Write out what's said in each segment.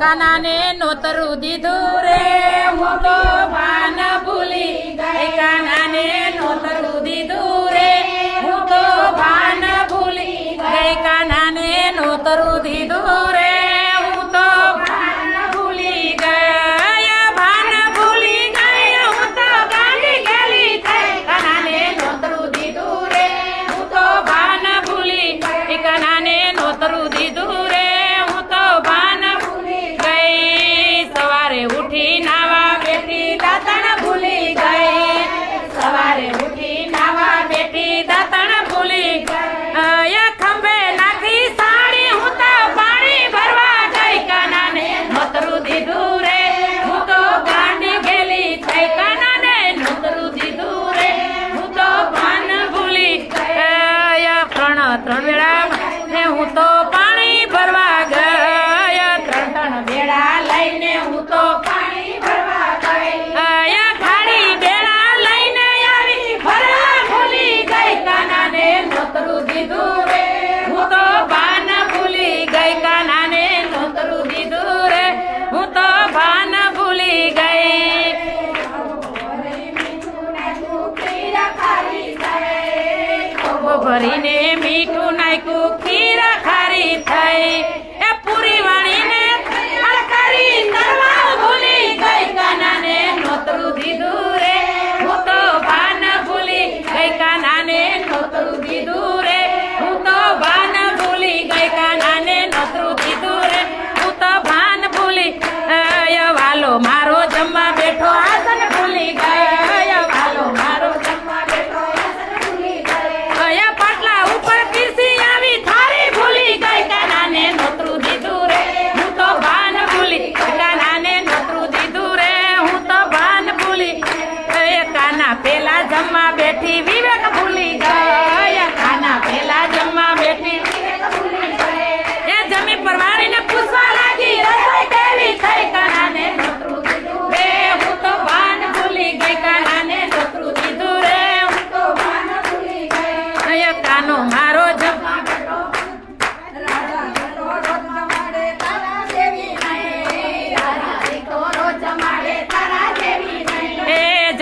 કાનાને નોતરું દીધું રે હું તો માન ભૂલી ગઈ. કાનાને નોતરું દીધું રે હું તો ભાન ભૂલી ગઈ. કાનાને નોતરું દીધું રે કરીને મીઠું નાખ્યું ખીરા ખારી થઈ.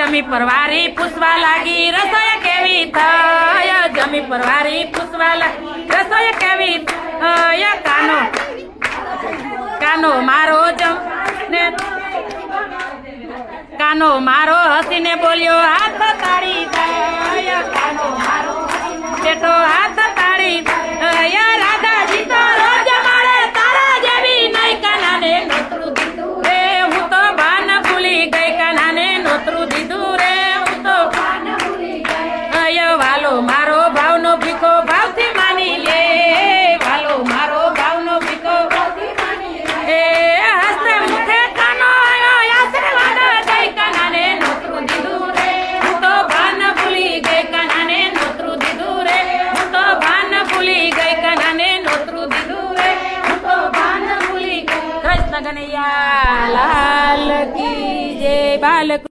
જમી પરવારી પૂછવા લાગી, રસોઈ કેવી થાય? જમી પરવારી પૂછવા લાગી, રસોઈ કેવી થાય? કાનો કાનો મારો જમ ને, કાનો મારો હસીને બોલ્યો, હાથ તાળી થાય કાનો મારો ભાવનો ભીખો ભાવથી માની લે. વાલો, મારો ભાવનો ભીખો ભાવથી મુખે કાનો આયો, આશીર્વાદ જય કાનાને નોતરું દીધું રે. તો ભાન ભૂલી ગઈ કાનાને નોતરું દીધું રે. તો ભાન ગઈ કાનાને નોતરું દીધું રે. તો ભાન ભૂલી ગઈ. કૃષ્ણ ગણૈયા લાલ કી જય બાલક